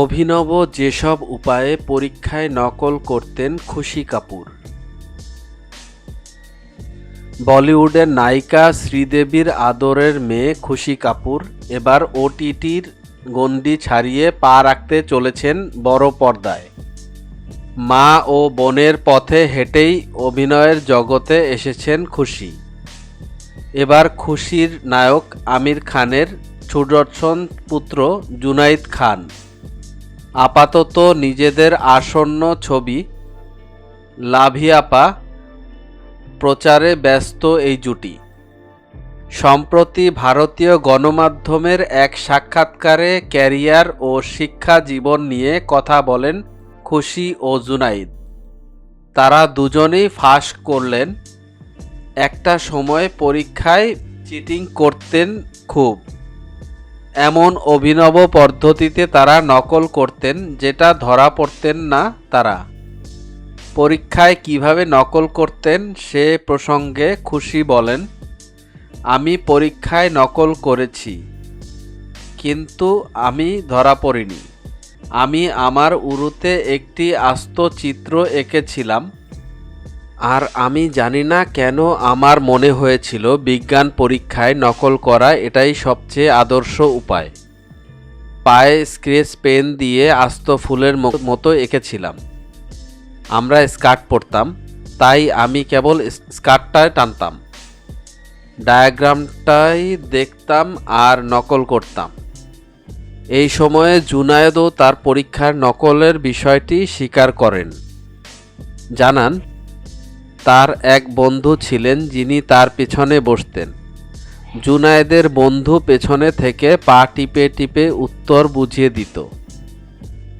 অভিনব যেসব উপায়ে পরীক্ষায় নকল করতেন খুশি কাপুর। বলিউডের নায়িকা শ্রীদেবীর আদরের মেয়ে খুশি কাপুর এবার ওটিটির গণ্ডি ছাড়িয়ে পা রাখতে চলেছেন বড় পর্দায়। মা ও বোনের পথে হেঁটেই অভিনয়ের জগতে এসেছেন খুশি। এবার খুশির নায়ক আমির খানের সুদর্শন পুত্র জুনাইদ খান। আপাতত নিজেদের আসন্ন ছবি, লাভিয়াপা, প্রচারে ব্যস্ত এই জুটি। সম্প্রতি ভারতীয় গণমাধ্যমের এক সাক্ষাৎকারে ক্যারিয়ার ও শিক্ষা জীবন নিয়ে কথা বলেন খুশি ও জুনাইদ। তারা দুজনেই ফাঁস করলেন, একটা সময় পরীক্ষায় চিটিং করতেন খুব। এমন অভিনব পদ্ধতিতে তারা নকল করতেন যেটা ধরা পড়তেন না তারা। পরীক্ষায় কীভাবে নকল করতেন সে প্রসঙ্গে খুশি বলেন, আমি পরীক্ষায় নকল করেছি, কিন্তু আমি ধরা পড়িনি। আমি আমার উরুতে একটি আস্ত চিত্র এঁকেছিলাম আর আমি জানি না কেন আমার মনে হয়েছিল বিজ্ঞান পরীক্ষায় নকল করা এটাই সবচেয়ে আদর্শ উপায়। পায়ে স্ক্রেচ পেন দিয়ে আস্ত ফুলের মতো এঁকেছিলাম। আমরা স্কার্ট পরতাম, তাই আমি কেবল স্কার্টটায় টানতাম। ডায়াগ্রামটাই দেখতাম আর নকল করতাম। এই সময়ে জুনায়েদও তার পরীক্ষার নকলের বিষয়টি স্বীকার করেন। জানান তার এক বন্ধু ছিলেন যিনি তার পেছনে বসতেন। জুনায়েদের বন্ধু পেছনে থেকে পা টিপে টিপে উত্তর বুঝিয়ে দিত।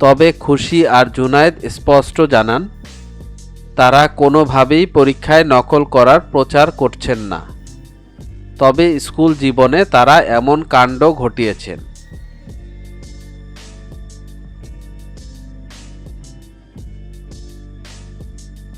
তবে খুশি আর জুনায়েদ স্পষ্ট জানান, তারা কোনোভাবেই পরীক্ষায় নকল করার প্রচার করছেন না। তবে স্কুল জীবনে তারা এমন কাণ্ড ঘটিয়েছেন।